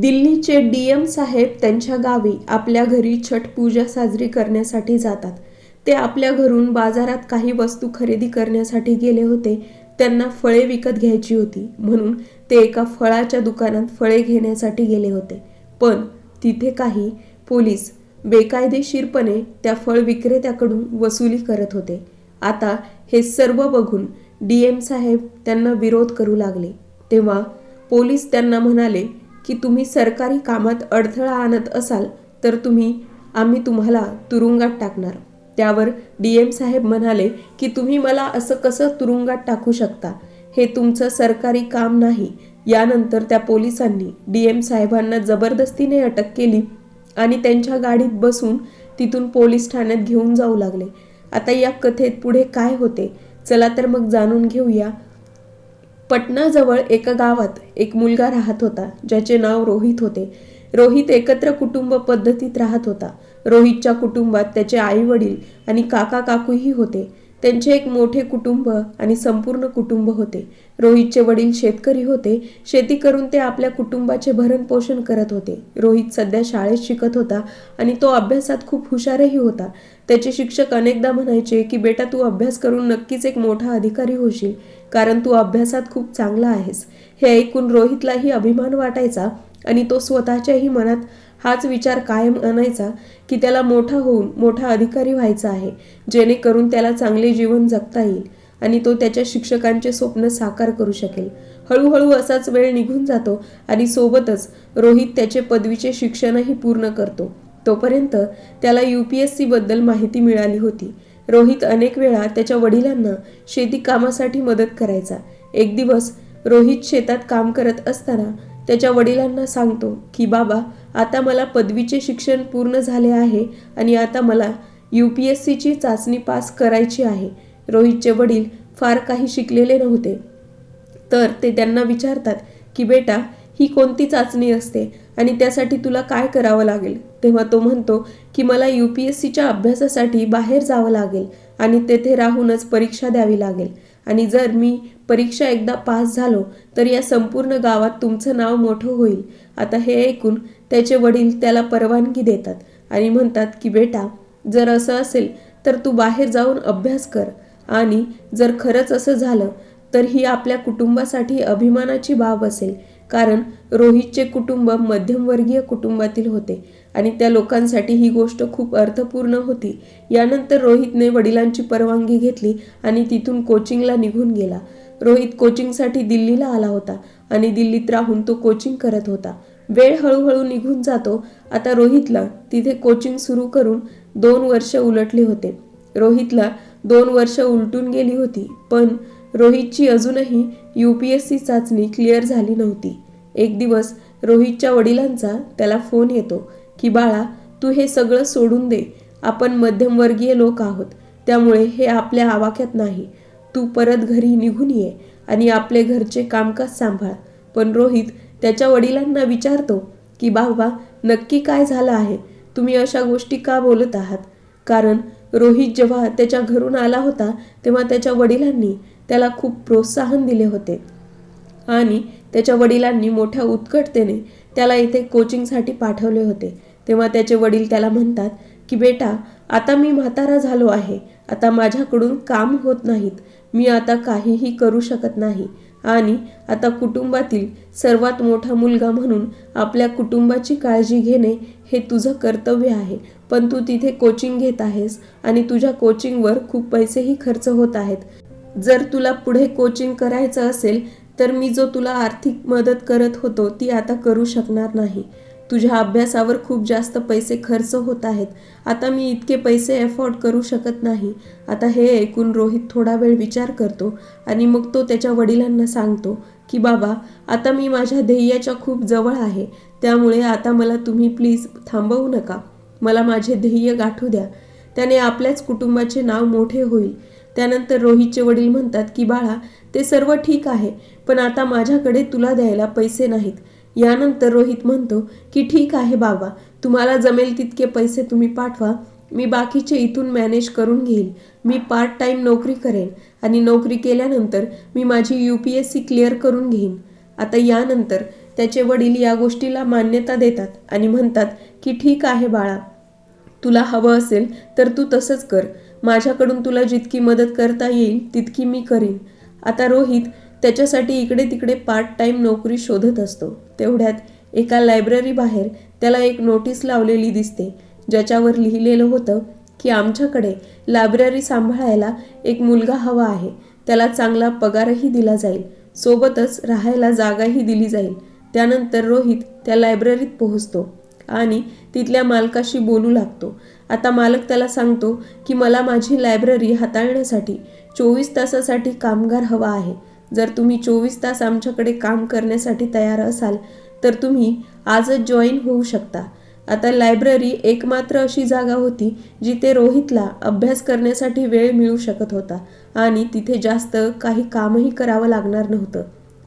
दिल्लीचे डीएम साहेब त्यांच्या गावी आपल्या घरी छठ पूजा साजरी करण्यासाठी जातात. ते आपल्या घरून बाजारात काही वस्तू खरेदी करण्यासाठी गेले होते. त्यांना फळे विकत घ्यायची होती. म्हणून ते एका फळाच्या दुकानात फळे घेण्यासाठी गेले होते. पण तिथे काही पोलीस बेकायदेशीरपणे त्या फळ विक्रेत्याकडून वसुली करत होते. आता हे सर्व बघून डी एम साहेब त्यांना विरोध करू लागले. तेव्हा पोलीस त्यांना म्हणाले की तुम्ही सरकारी कामात अडथळा आणत असाल तर तुम्ही आम्ही तुम्हाला तुरुंगात टाकणार. त्यावर डी एम साहेब म्हणाले की तुम्ही मला असं कसं तुरुंगात टाकू शकता? हे तुमचं सरकारी काम नाही. यानंतर त्या पोलिसांनी डी एम साहेबांना जबरदस्तीने अटक केली आणि त्यांच्या गाडीत बसून तिथून पोलीस ठाण्यात घेऊन जाऊ लागले. आता या कथेत पुढे काय होते? चला तर मग जाणून घेऊया. पटणाजवळ एका गावात एक मुलगा राहत होता ज्याचे नाव रोहित होते. रोहित एकत्र कुटुंब पद्धतीत राहत होता. रोहितच्या कुटुंबात त्याचे आई वडील आणि काका काकूही होते. त्यांचे एक मोठे कुटुंब आणि संपूर्ण कुटुंब होते. रोहितचे वडील शेतकरी होते. शेती करून ते आपल्या कुटुंबाचे भरण पोषण करत होते. रोहित सध्या शाळेत शिकत होता आणि तो अभ्यासात खूप हुशारही होता. त्याचे शिक्षक अनेकदा म्हणायचे की बेटा तू अभ्यास करून नक्कीच एक मोठा अधिकारी होशील. कारण तू अभ्यासात खूप चांगला आहेस. हे ऐकून रोहितलाही अभिमान वाटायचा आणि तो स्वतःच्याही मनात हाच विचार कायम आणायचा की त्याला मोठा होऊन मोठा अधिकारी व्हायचा आहे जेणेकरून त्याला चांगले जीवन जगता येईल आणि तो त्याच्या शिक्षकांचे स्वप्न साकार करू शकेल. हळूहळू असाच वेळ निघून जातो आणि सोबतच रोहित त्याचे पदवीचे शिक्षणही पूर्ण करतो. तोपर्यंत त्याला यू पी एस सीबद्दल माहिती मिळाली होती. रोहित अनेक वेळा त्याच्या वडिलांना शेती कामासाठी मदत करायचा. एक दिवस रोहित शेतात काम करत असताना त्याच्या वडिलांना सांगतो की बाबा आता मला पदवीचे शिक्षण पूर्ण झाले आहे आणि आता मला यू पी एस सीची चाचणी पास करायची आहे. रोहितचे वडील फार काही शिकलेले नव्हते. तर ते त्यांना विचारतात की बेटा ही कोणती चाचणी असते? आणि त्यासाठी तुला काय करावं लागेल? तेव्हा तो म्हणतो की मला यू पी एस सीच्या अभ्यासासाठी बाहेर जावं लागेल आणि तेथे राहूनच परीक्षा द्यावी लागेल. आणि जर मी परीक्षा एकदा पास झालो तर या संपूर्ण गावात तुमचं नाव मोठं होईल. आता हे ऐकून त्याचे वडील त्याला परवानगी देतात आणि म्हणतात की बेटा जर असं असेल तर तू बाहेर जाऊन अभ्यास कर. आणि जर खरंच असं झालं तर ही आपल्या कुटुंबासाठी अभिमानाची बाब असेल. कारण रोहितचे कुटुंब मध्यमवर्गीय कुटुंबातील होते आणि त्या लोकांसाठी ही गोष्ट खूप अर्थपूर्ण होती. यानंतर रोहितने वडिलांची परवानगी घेतली आणि तिथून कोचिंगला निघून गेला. रोहित कोचिंगसाठी दिल्लीला आला होता आणि दिल्लीत राहून तो कोचिंग करत होता. वेळ हळूहळू निघून जातो. आता रोहितला तिथे कोचिंग सुरू करून दोन वर्ष उलटली होते. रोहितला दोन वर्ष उलटून गेली होती पण रोहितची अजूनही यू पी एस सी चाचणी क्लिअर झाली नव्हती. एक दिवस रोहितच्या वडिलांचा त्याला फोन येतो की बाळा तू हे सगळं सोडून दे. आपण मध्यमवर्गीय लोक आहोत. त्यामुळे हे आपल्या आवाक्यात नाही. तू परत घरी निघून ये आणि आपले घरचे कामकाज सांभाळ. पण रोहित त्याच्या वडिलांना विचारतो की बाबा नक्की काय झालं आहे? तुम्ही अशा गोष्टी का बोलत आहात? कारण रोहित जेव्हा त्याच्या घरून आला होता तेव्हा त्याच्या वडिलांनी त्याला खूप प्रोत्साहन दिले होते. आणि त्याच्या वडिलांनी मोठ्या उत्कटतेने त्याला इथे कोचिंगसाठी पाठवले होते. तेव्हा त्याचे वडील त्याला म्हणतात की बेटा आता मी म्हातारा झालो आहे. आता माझ्याकडून काम होत नाहीत. मी आता काहीही करू शकत नाही. आणि आता कुटुंबातील सर्वात मोठा मुलगा म्हणून आपल्या कुटुंबाची काळजी घेणे हे तुझं कर्तव्य आहे. पण तू तिथे कोचिंग घेत आहेस आणि तुझ्या कोचिंगवर खूप पैसेही खर्च होत आहेत. जर तुला पुढे कोचिंग करायचं असेल तर मी जो तुला आर्थिक मदत करत होतो ती आता करू शकणार नाही. तुझ्या अभ्यासावर खूप जास्त पैसे खर्च होत आहेत. आता मी इतके पैसे अफोर्ड करू शकत नाही. आता हे ऐकून रोहित थोडा वेळ विचार करतो आणि मग तो त्याच्या वडिलांना सांगतो की बाबा आता मी माझ्या ध्येयाच्या खूप जवळ आहे. त्यामुळे आता मला तुम्ही प्लीज थांबवू नका. मला माझे ध्येय गाठू द्या. त्याने आपल्याच कुटुंबाचे नाव मोठे होईल. त्यानंतर रोहितचे वडील म्हणतात की बाळा ते सर्व ठीक आहे पण आता माझ्याकडे तुला द्यायला पैसे नाहीत. यानंतर रोहित म्हणतो की ठीक आहे बाबा तुम्हाला जमेल तितके पैसे तुम्ही पाठवा मी बाकीचे इथून मॅनेज करून घेईल मी पार्ट टाईम नोकरी करेन आणि नोकरी केल्यानंतर मी माझी U P S C clear करून घेईन. आता यानंतर त्याचे वडील या गोष्टीला मान्यता देतात आणि म्हणतात की ठीक आहे बाळा तुला हवं असेल तर तू तसंच कर माझ्याकडून तुला जितकी मदत करता येईल तितकी मी करीन. आता रोहित त्याच्यासाठी इकडे तिकडे पार्ट टाइम नोकरी शोधत असतो. तेवढ्यात एका लायब्ररी बाहेर त्याला एक नोटीस लावलेली दिसते ज्याच्यावर लिहिलेलं होतं की आमच्याकडे लायब्ररी सांभाळायला एक मुलगा हवा आहे. त्याला चांगला पगारही दिला जाईल. सोबतच राहायला जागाही दिली जाईल. त्यानंतर रोहित त्या लायब्ररीत पोहोचतो आणि तिथल्या मालकाशी बोलू लागतो. आता मालक त्याला सांगतो की मला माझी लायब्ररी हाताळण्यासाठी चोवीस तासासाठी कामगार हवा आहे. जर तुम्ही चोवीस तास आमच्याकडे काम करण्यासाठी तयार असाल तर तुम्ही आजच जॉईन होऊ शकता. आता लायब्ररी एकमात्र अशी जागा होती जिथे रोहितला अभ्यास करण्यासाठी वेळ मिळू शकत होता आणि तिथे जास्त काही कामही करावं लागणार नव्हतं.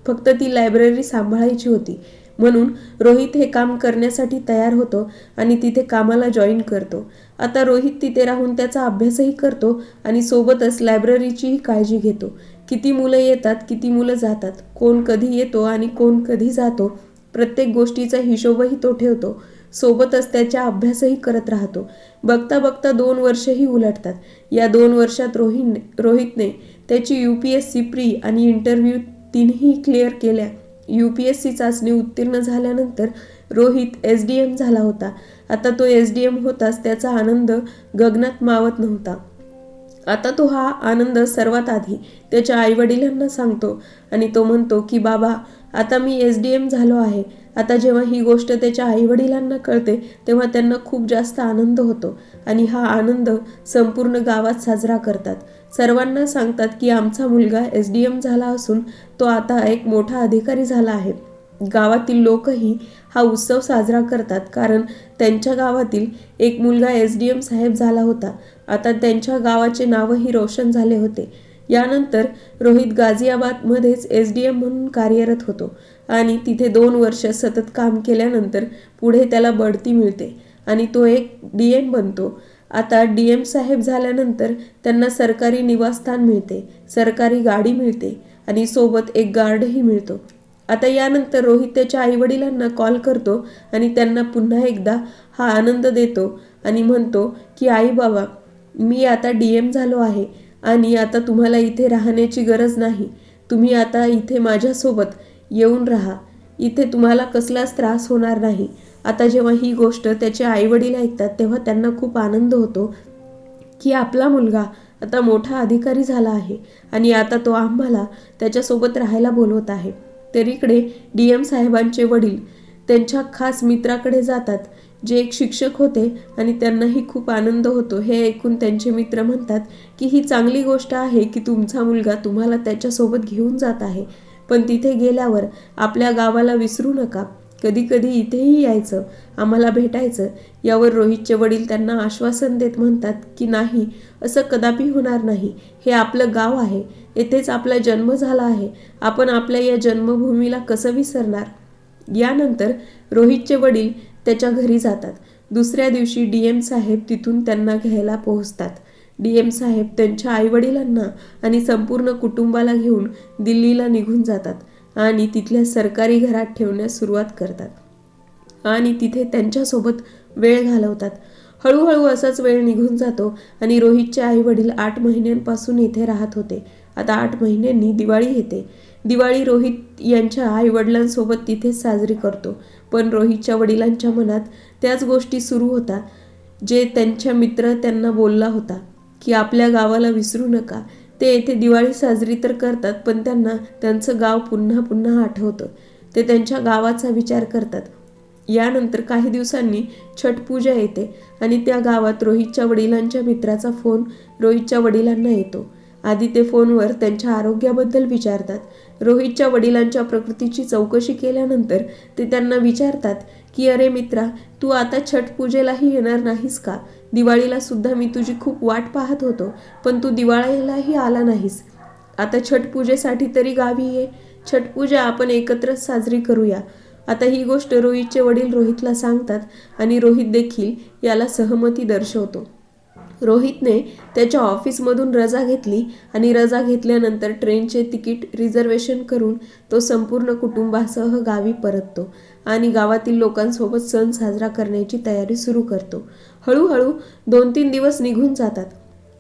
फक्त ती लायब्ररी सांभाळायची होती. म्हणून रोहित हे काम करण्यासाठी तयार होतो आणि तिथे कामाला जॉईन करतो. आता रोहित तिथे राहून त्याचा अभ्यासही करतो आणि सोबतच लायब्ररीचीही काळजी घेतो. किती मुलं येतात किती मुलं जातात कोण कधी येतो आणि कोण कधी जातो प्रत्येक गोष्टीचा हिशोबही तो ठेवतो. सोबतच त्याच्या अभ्यासही करत राहतो. बघता बघता दोन वर्षही उलटतात. या दोन वर्षात रोहित रोहितने त्याची U P S C pre आणि इंटरव्ह्यू तीनही क्लिअर केल्या. यू पी एस सी चाचणी उत्तीर्ण झाल्यानंतर रोहित एस डी एम झाला होता. आता तो एस डी एम होताच त्याचा आनंद गगनात मावत नव्हता. आता तो हा आनंद सर्वात आधी त्याच्या आईवडिलांना सांगतो आणि तो म्हणतो की बाबा आता मी एस डी एम झालो आहे. आता जेव्हा ही गोष्ट त्याच्या आईवडिलांना कळते तेव्हा त्यांना खूप जास्त आनंद होतो आणि हा आनंद संपूर्ण गावात साजरा करतात. सर्वांना सांगतात की आमचा मुलगा एस डी एम झाला असून तो आता एक मोठा अधिकारी झाला आहे. गावातील लोकही हा उत्सव साजरा करतात कारण त्यांच्या गावातील एक मुलगा एस डी एम साहेब झाला होता. आता त्यांच्या गावाचे नावही रोशन झाले होते. यानंतर रोहित गाझियाबादमध्येच एस डी एम म्हणून कार्यरत होतो आणि तिथे दोन वर्ष सतत काम केल्यानंतर पुढे त्याला बढती मिळते आणि तो एक डी एम बनतो. आता डी एम साहेब झाल्यानंतर त्यांना सरकारी निवासस्थान मिळते सरकारी गाडी मिळते आणि सोबत एक गार्डही मिळतो. आता यानंतर रोहित त्याच्या आईवडिलांना कॉल करतो आणि त्यांना पुन्हा एकदा हा आनंद देतो आणि म्हणतो की आई बाबा मी आता डी एम झालो आहे आणि आता तुम्हाला इथे राहण्याची गरज नाही. तुम्ही आता इथे माझ्यासोबत येऊन राहा. इथे तुम्हाला कसलाच त्रास होणार नाही. आता जेव्हा ही गोष्ट त्याचे आईवडील ऐकतात तेव्हा त्यांना खूप आनंद होतो की आपला मुलगा आता मोठा अधिकारी झाला आहे आणि आता तो आम्हाला त्याच्यासोबत राहायला बोलवत आहे. तर इकडे डी एम साहेबांचे वडील त्यांच्या खास मित्राकडे जातात जे एक शिक्षक होते आणि त्यांनाही खूप आनंद होतो. हे ऐकून त्यांचे मित्र म्हणतात की ही चांगली गोष्ट आहे की तुमचा मुलगा तुम्हाला त्याच्यासोबत घेऊन जात आहे पण तिथे गेल्यावर आपल्या गावाला विसरू नका. कधी कधी इथेही यायचं आम्हाला भेटायचं. यावर रोहितचे वडील त्यांना आश्वासन देत म्हणतात की नाही असं कदापि होणार नाही. हे आपलं गाव आहे. येथेच आपला जन्म झाला आहे. आपण आपल्या या जन्मभूमीला कसं विसरणार? यानंतर रोहितचे वडील त्याच्या घरी जातात. दुसऱ्या दिवशी डी एम साहेब तिथून त्यांना घ्यायला पोहोचतात. डी एम साहेब त्यांच्या आईवडिलांना आणि संपूर्ण कुटुंबाला घेऊन दिल्लीला निघून जातात. आणि तिथल्या सरकारी घरात ठेवण्यास सुरुवात करतात. आणि तिथे त्यांच्यासोबत वेळ घालवतात. हळूहळू असाच वेळ निघून जातो आणि रोहितचे आई वडील आठ महिन्यांपासून इथे राहत होते. आता आठ महिन्यांनी दिवाळी येते. दिवाळी रोहित यांच्या आई वडिलांसोबत तिथेच साजरी करतो. पण रोहितच्या वडिलांच्या मनात त्याच गोष्टी सुरू होता जे त्यांच्या मित्र त्यांना बोलला होता की आपल्या गावाला विसरू नका. ते येथे दिवाळी साजरी तर करतात पण त्यांना त्यांचं गाव पुन्हा पुन्हा आठवतं. ते त्यांच्या गावाचा विचार करतात. यानंतर काही दिवसांनी छठ पूजा येते आणि त्या गावात रोहितच्या वडिलांच्या मित्राचा फोन रोहितच्या वडिलांना येतो. आधी ते फोनवर त्यांच्या आरोग्याबद्दल विचारतात. रोहितच्या वडिलांच्या प्रकृतीची चौकशी केल्यानंतर ते त्यांना विचारतात की अरे मित्रा तू आता छठ पूजेलाही येणार नाहीस का? दिवाळीला सुद्धा मी तुझी खूप वाट पाहत होतो पण तू दिवाळीलाही आला नाहीस. आता छठ पूजेसाठी तरी गावी ये. छठ पूजा आपण एकत्रच साजरी करूया. आता ही गोष्ट रोहितचे वडील रोहितला सांगतात आणि रोहित देखील याला सहमती दर्शवतो. रोहितने त्याच्या ऑफिसमधून रजा घेतली आणि रजा घेतल्यानंतर ट्रेनचे तिकीट रिझर्वेशन करून तो संपूर्ण कुटुंबासह गावी परततो आणि गावातील लोकांसोबत सण साजरा करण्याची तयारी सुरू करतो. हळूहळू दोन तीन दिवस निघून जातात.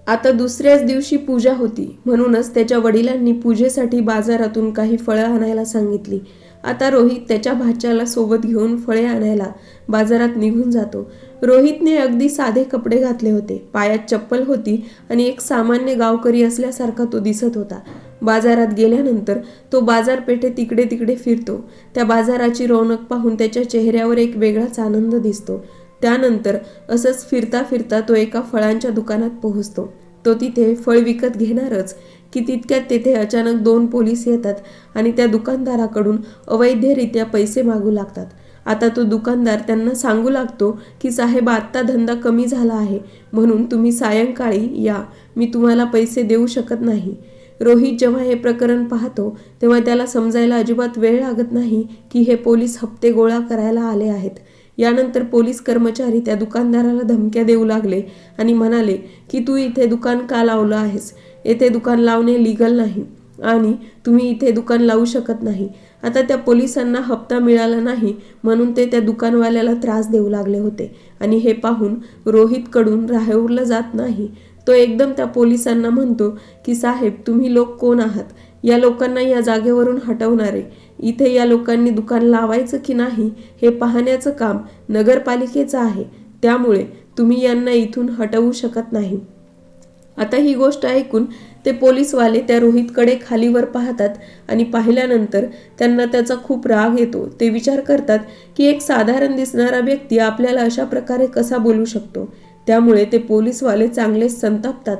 आता दुसऱ्याच दिवशी पूजा होती. म्हणूनच त्याच्या वडिलांनी पूजेसाठी बाजारातून काही फळं आणायला सांगितली. आता रोहित त्याच्या भाच्याला सोबत घेऊन फळे आणायला बाजारात निघून जातो. रोहितने अगदी साधे कपडे घातले होते. पायात चप्पल होती आणि एक सामान्य गावकरी असल्यासारखा तो दिसत होता. बाजारात गेल्यानंतर तो बाजारपेठे तिकडे तिकडे फिरतो. त्या बाजाराची रौनक पाहून त्याच्या चेहऱ्यावर एक वेगळाच आनंद दिसतो. त्यानंतर असंच फिरता फिरता तो एका फळांच्या दुकानात पोहोचतो. तो तिथे फळ विकत घेणारच की तितक्यात तेथे अचानक दोन पोलीस येतात आणि त्या दुकानदाराकडून अवैधरित्या पैसे मागू लागतात. आता तो दुकानदार त्यांना सांगू लागतो की साहेब आत्ता धंदा कमी झाला आहे म्हणून तुम्ही सायंकाळी या मी तुम्हाला पैसे देऊ शकत नाही. रोहित जेव्हा हे प्रकरण पाहतो तेव्हा त्याला समजायला अजिबात वेळ लागत नाही की हे पोलीस हप्ते गोळा करायला आले आहेत. यानंतर पोलीस कर्मचारी त्या दुकानदाराला धमक्या देऊ लागले आणि म्हणाले की तू इथे दुकान का लावलं आहेस? येथे दुकान लावणे लिगल नाही आणि तुम्ही इथे दुकान लावू शकत नाही. आता त्या पोलिसांना हप्ता मिळाला नाही म्हणून ते त्या दुकानवाल्याला त्रास देऊ लागले होते आणि हे पाहून रोहितकडून राहवलं जात नाही. तो एकदम त्या पोलिसांना म्हणतो की साहेब तुम्ही लोक कोण आहात? या लोकांना या जागेवरून हटवणारे. इथे या लोकांनी दुकान लावायचं की नाही हे पाहण्याचं काम नगरपालिकेचं आहे. त्यामुळे तुम्ही यांना इथून हटवू शकत नाही. आता ही गोष्ट ऐकून ते पोलीसवाले त्या रोहितकडे खालीवर पाहतात आणि पाहिल्यानंतर त्यांना त्याचा खूप राग येतो. ते विचार करतात की एक साधारण दिसणारा व्यक्ती आपल्याला अशा प्रकारे कसा बोलू शकतो? त्यामुळे ते पोलीसवाले चांगलेच संतापतात.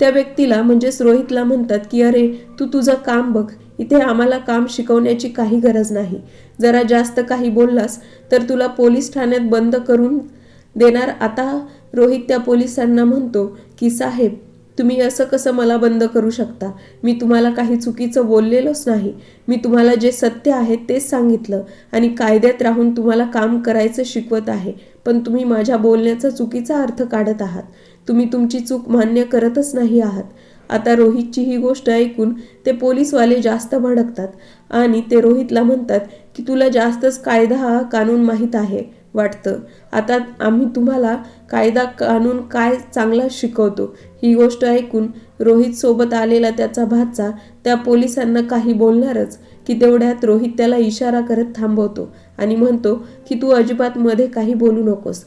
त्या व्यक्तीला म्हणजेच रोहितला म्हणतात की अरे तू तुझं काम बघ. इथे आम्हाला काम शिकवण्याची काही गरज नाही. जरा जास्त काही बोललास तर तुला पोलीस ठाण्यात बंद करून देणार. आता रोहित त्या पोलिसांना म्हणतो की साहेब तुम्ही असं कसं मला बंद करू शकता? मी तुम्हाला काही चुकीचं बोललेलोच नाही. मी तुम्हाला जे सत्य आहे तेच सांगितलं आणि कायद्यात राहून तुम्हाला काम करायचं शिकवत आहे. पण तुम्ही माझ्या बोलण्याचा चुकीचा अर्थ काढत आहात. तुम्ही तुमची चूक मान्य करतच नाही आहात. आता रोहितची ही गोष्ट ऐकून ते पोलीसवाले जास्त भडकतात आणि ते रोहितला म्हणतात की तुला जास्तच कायदा हा कानून माहीत आहे वाटतं. आता आम्ही तुम्हाला कायदा कानून काय चांगला शिकवतो ही गोष्ट ऐकून रोहित सोबत आलेला त्याचा भाचा त्या पोलिसांना काही बोलणारच की तेवढ्यात रोहित त्याला इशारा करत थांबवतो आणि म्हणतो की तू अजिबात मध्ये काही बोलू नकोस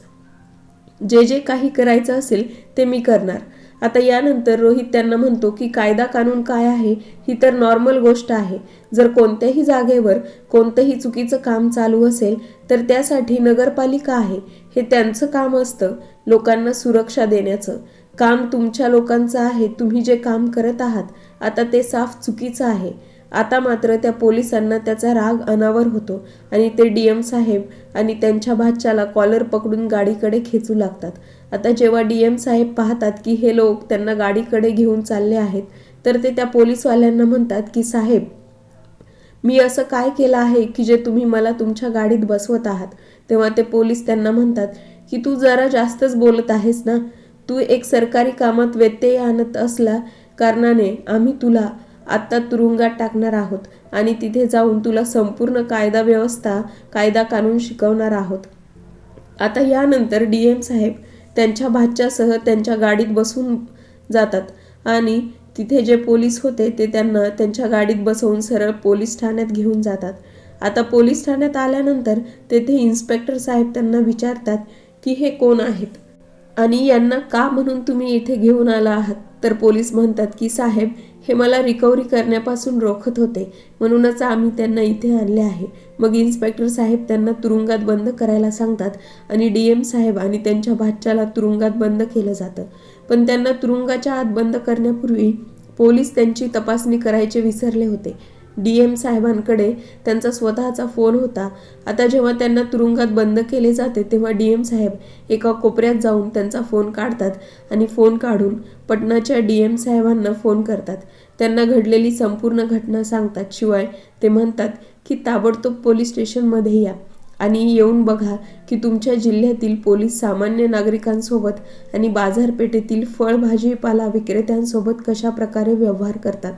जे जे काही करायचं असेल ते मी करणार. आता यानंतर रोहित त्यांना म्हणतो की कायदा कानून काय आहे ही तर नॉर्मल गोष्ट आहे. जर कोणत्याही जागेवर कोणतंही चुकीचं काम चालू असेल तर त्यासाठी नगरपालिका आहे. हे त्यांचं काम असतं लोकांना सुरक्षा देण्याचं. काम तुमच्या लोकांचं आहे तुम्ही जे काम करत आहात आता ते साफ चुकीचं आहे. आता मात्र त्या पोलिसांना त्याचा राग अनावर होतो आणि ते डी एम साहेब आणि त्यांच्या भाच्याला कॉलर पकडून गाडीकडे खेचू लागतात. आता जेव्हा डी एम साहेब पाहतात की हे लोक त्यांना गाडीकडे घेऊन चालले आहेत तर ते त्या पोलीसवाल्यांना म्हणतात की साहेब मी असं काय केलं आहे की जे तुम्ही मला तुमच्या गाडीत बसवत आहात? तेव्हा ते पोलीस त्यांना म्हणतात की तू जरा जास्तच बोलत आहेस ना? तू एक सरकारी कामात व्यत्यय आणत असला कारणाने आम्ही तुला आत्ता तुरुंगात टाकणार आहोत आणि तिथे जाऊन तुला संपूर्ण कायदा व्यवस्था कायदा कानून शिकवणार आहोत. आता यानंतर डी एम साहेब त्यांच्या भाच्यासह त्यांच्या गाडीत बसून जातात आणि तिथे जे पोलीस होते ते त्यांना त्यांच्या गाडीत बसवून सरळ पोलीस ठाण्यात घेऊन जातात. आता पोलीस ठाण्यात आल्यानंतर तेथे इन्स्पेक्टर साहेब त्यांना विचारतात की हे कोण आहेत? आणि यांना का म्हणून तुम्ही इथे घेऊन आला आहात? तर पोलीस म्हणतात की साहेब हे मला रिकव्हरी करण्यापासून रोखत होते. म्हणूनच आम्ही त्यांना इथे आणले आहे. मग इन्स्पेक्टर साहेब त्यांना तुरुंगात बंद करायला सांगतात आणि डी एम साहेब आणि त्यांच्या भाच्याला तुरुंगात बंद केलं जातं. पण त्यांना तुरुंगाच्या आत बंद करण्यापूर्वी पोलीस त्यांची तपासणी करायचे विसरले होते. डी एम साहेबांकडे त्यांचा स्वतःचा फोन होता. आता जेव्हा त्यांना तुरुंगात बंद केले जाते तेव्हा डी एम साहेब एका कोपऱ्यात जाऊन त्यांचा फोन काढतात आणि फोन काढून पटनाच्या डी एम साहेबांना फोन करतात. त्यांना घडलेली संपूर्ण घटना सांगतात. शिवाय ते म्हणतात की ताबडतोब पोलीस स्टेशनमध्ये या आणि येऊन बघा की तुमच्या जिल्ह्यातील पोलीस सामान्य नागरिकांसोबत आणि बाजारपेठेतील फळ भाजीपाला विक्रेत्यांसोबत कशा प्रकारे व्यवहार करतात.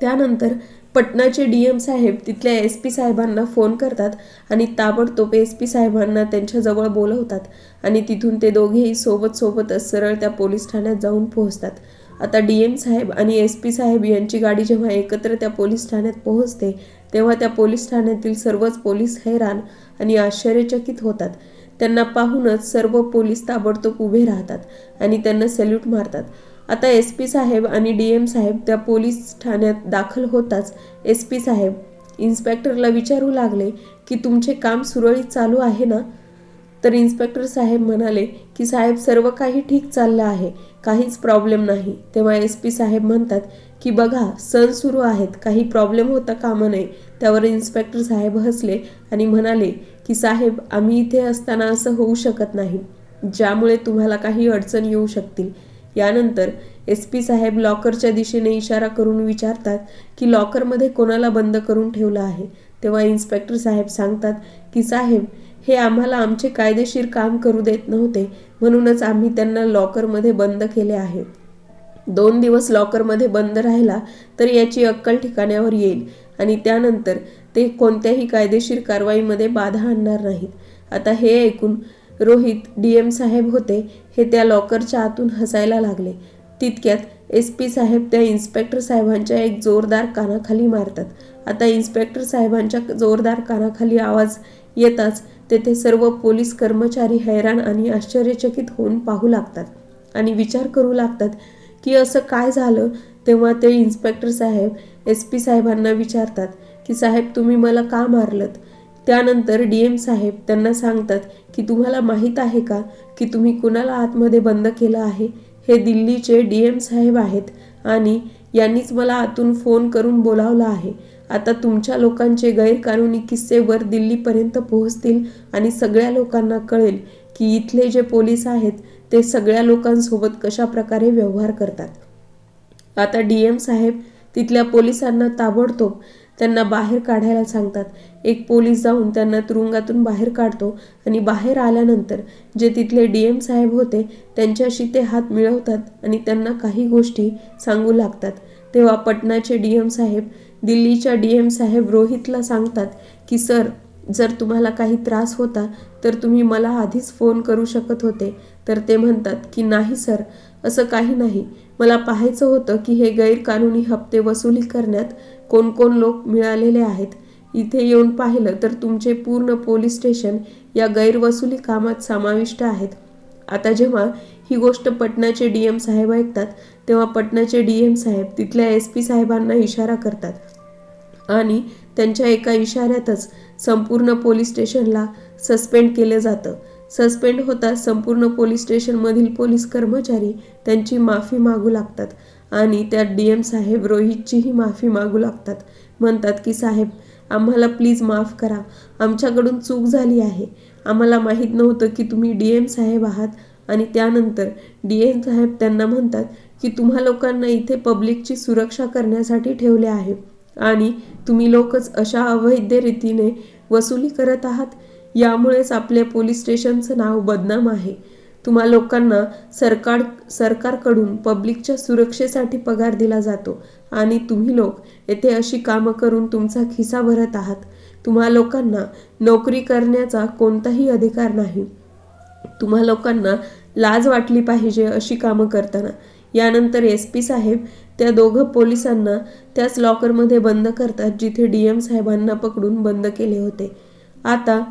त्यानंतर पटनाचे डी एम साहेब तिथल्या एस पी साहेबांना फोन करतात आणि ताबडतोब एस पी साहेबांना त्यांच्याजवळ बोलवतात आणि तिथून ते दोघेही सोबत सोबतच सरळ त्या पोलीस ठाण्यात जाऊन पोहोचतात. आता डी एम साहेब आणि एस पी साहेब यांची गाडी जेव्हा एकत्र त्या पोलीस ठाण्यात पोहोचते तेव्हा त्या पोलीस ठाण्यातील सर्वच पोलीस हैराण आणि आश्चर्यचकित होतात. त्यांना पाहूनच सर्व पोलीस ताबडतोब उभे राहतात आणि त्यांना सल्यूट मारतात. आता एस पी साहेब आणि डी एम साहेब त्या पोलीस ठाण्यात दाखल होताच. एस पी साहेब इन्स्पेक्टरला विचारू लागले की तुमचे काम सुरळीत चालू आहे ना? तर इन्स्पेक्टर साहेब म्हणाले की साहेब सर्व काही ठीक चाललं आहे काहीच प्रॉब्लेम नाही. तेव्हा एस पी साहेब म्हणतात की बघा सण सुरू आहेत काही प्रॉब्लेम होता कामा नये. त्यावर इन्स्पेक्टर साहेब हसले आणि म्हणाले की साहेब आम्ही इथे असताना असं होऊ शकत नाही. ज्यामुळे तुम्हाला काही अडचण येऊ शकतील. यानंतर एस पी साहेब लॉकरच्या दिशेने इशारा करून विचारतात की लॉकरमध्ये कोणाला बंद करून ठेवलं आहे? तेव्हा इन्स्पेक्टर साहेब सांगतात की साहेब हे आम्हाला आमचे कायदेशीर काम करू देत नव्हते. म्हणूनच आम्ही त्यांना लॉकरमध्ये बंद केले आहे. दोन दिवस लॉकरमध्ये बंद राहिला तर याची अक्कल ठिकाण्यावर येईल आणि त्यानंतर ते कोणत्याही कायदेशीर कारवाईमध्ये बाधा आणणार नाहीत. आता हे ऐकून रोहित डी एम साहेब होते हे त्या लॉकरच्या आतून हसायला लागले. तितक्यात एस पी साहेब त्या इन्स्पेक्टर साहेबांच्या एक जोरदार कानाखाली मारतात. आता इन्स्पेक्टर साहेबांच्या जोरदार कानाखाली आवाज येताच तेथे सर्व पोलीस कर्मचारी हैराण आणि आश्चर्यचकित होऊन पाहू लागतात आणि विचार करू लागतात की असं काय झालं तेव्हा ते इन्स्पेक्टर साहेब एस पी साहेबांना विचारतात की साहेब तुम्ही मला का मारलत? त्यानंतर डी एम साहेब त्यांना सांगतात की तुम्हाला माहीत आहे का की तुम्ही कुणाला आतमध्ये बंद केलं आहे? हे दिल्लीचे डी एम साहेब आहेत आणि यांनीच मला आतून फोन करून बोलावलं आहे. आता तुमच्या लोकांचे गैरकानूनी किस्से वर दिल्लीपर्यंत पोहोचतील आणि सगळ्या लोकांना कळेल की इथले जे पोलीस आहेत ते सगळ्या लोकांसोबत कशा प्रकारे व्यवहार करतात. आता डी एम साहेब तिथल्या पोलिसांना ताबडतोब त्यांना बाहेर काढायला सांगतात. एक पोलीस जाऊन त्यांना तुरुंगातून बाहेर काढतो आणि बाहेर आल्यानंतर जे तिथले डी एम साहेब होते त्यांच्याशी ते हात मिळवतात आणि त्यांना काही गोष्टी सांगू लागतात. तेव्हा पटनाचे डी एम साहेब दिल्लीच्या डी एम साहेब रोहितला सांगतात की सर जर तुम्हाला काही त्रास होता तर तुम्ही मला आधीच फोन करू शकत होते तर ते म्हणतात की नाही सर असं काही नाही. मला पाहायचं होतं की हे गैरकानूनी हप्ते वसुली करण्यात कोण कोण लोक मिळालेले आहेत इथे येऊन पाहिलं तर तुमचे पूर्ण पोलीस स्टेशन या गैरवसुली कामात समाविष्ट आहेत. आता जेव्हा ही गोष्ट पटनाचे डी एम साहेब ऐकतात तेव्हा पटनाचे डी एम साहेब तिथल्या एस पी साहेबांना इशारा करतात. आणि त्यांच्या एका इशाऱ्यातच संपूर्ण पोलीस स्टेशनला सस्पेंड केलं जातं. सस्पेंड होता संपूर्ण पोलीस स्टेशनमधील पोलीस कर्मचारी त्यांची माफी मागू लागतात. आणि त्यात डी एम साहेब रोहितचीही माफी मागू लागतात. म्हणतात की साहेब आम्हाला प्लीज माफ करा. आमच्याकडून चूक झाली आहे. आम्हाला माहीत नव्हतं की तुम्ही डी एम साहेब आहात. आणि त्यानंतर डी एम साहेब त्यांना म्हणतात की तुम्हा लोकांना इथे पब्लिकची सुरक्षा करण्यासाठी ठेवले आहे. आणि तुम्ही लोकच अशा अवैध रीतीने वसुली करत आहात. यामुळेच आपल्या पोलीस स्टेशनचं नाव बदनाम आहे. तुम्हा लोकांना सरकार सरकारकडून पब्लिकच्या सुरक्षेसाठी पगार दिला जातो. आणि तुम्ही लोक येथे अशी कामं करून तुमचा खिसा भरत आहात. तुम्हा लोकांना नोकरी करण्याचा कोणताही अधिकार नाही. तुम्हा लोकांना लाज वाटली पाहिजे अशी कामं करताना. यानंतर एस पी साहेब त्या दोघं पोलिसांना त्याच लॉकरमध्ये बंद करतात जिथे डी एम साहेबांना पकडून बंद केले होते. आता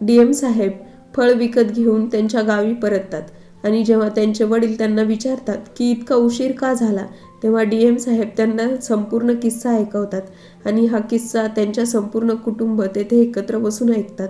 डी एम साहेब फळ विकत घेऊन त्यांच्या गावी परततात. आणि जेव्हा त्यांचे वडील त्यांना विचारतात की इतका उशीर का झाला तेव्हा डी एम साहेब त्यांना संपूर्ण किस्सा ऐकवतात. आणि हा किस्सा त्यांच्या संपूर्ण कुटुंब तेथे एकत्र बसून ऐकतात.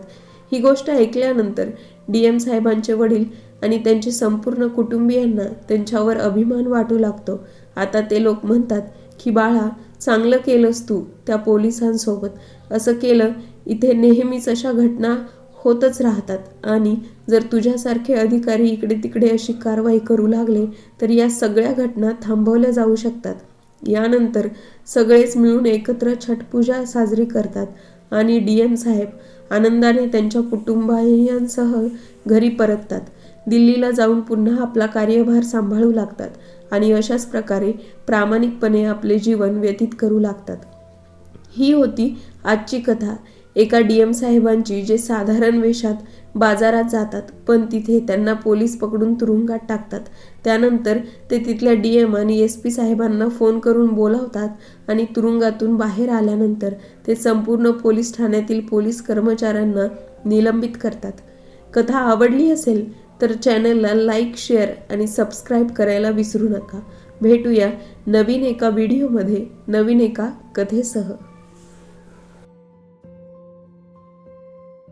ही गोष्ट ऐकल्यानंतर डी एम साहेबांचे वडील आणि त्यांचे संपूर्ण कुटुंबियांना त्यांच्यावर अभिमान वाटू लागतो. आता ते लोक म्हणतात की बाळा चांगलं केलंस तू त्या पोलिसांसोबत. असं केलं इथे नेहमीच अशा घटना होतच राहतात. आणि जर तुझ्यासारखे अधिकारी इकडे तिकडे अशी कारवाई करू लागले तर या सगळ्या घटना थांबवल्या जाऊ शकतात. यानंतर सगळेच मिळून एकत्र छटपूजा साजरी करतात. आणि डी एम साहेब आनंदाने त्यांच्या कुटुंबायांसह घरी परततात. दिल्लीला जाऊन पुन्हा आपला कार्यभार सांभाळू लागतात आणि अशाच प्रकारे प्रामाणिकपणे आपले जीवन व्यतीत करू लागतात. ही होती आजची कथा. एका डी एम साहेबांची जे साधारण वेशात बाजारात जातात पण तिथे त्यांना पोलीस पकडून तुरुंगात टाकतात. त्यानंतर ते तिथल्या डी एम आणि एस पी साहेबांना फोन करून बोलावतात आणि तुरुंगातून बाहेर आल्यानंतर ते संपूर्ण पोलीस ठाण्यातील पोलीस कर्मचाऱ्यांना निलंबित करतात. कथा आवडली असेल तर चॅनलला लाईक शेअर आणि सबस्क्राईब करायला विसरू नका. भेटूया नवीन एका व्हिडिओमध्ये नवीन एका कथेसह.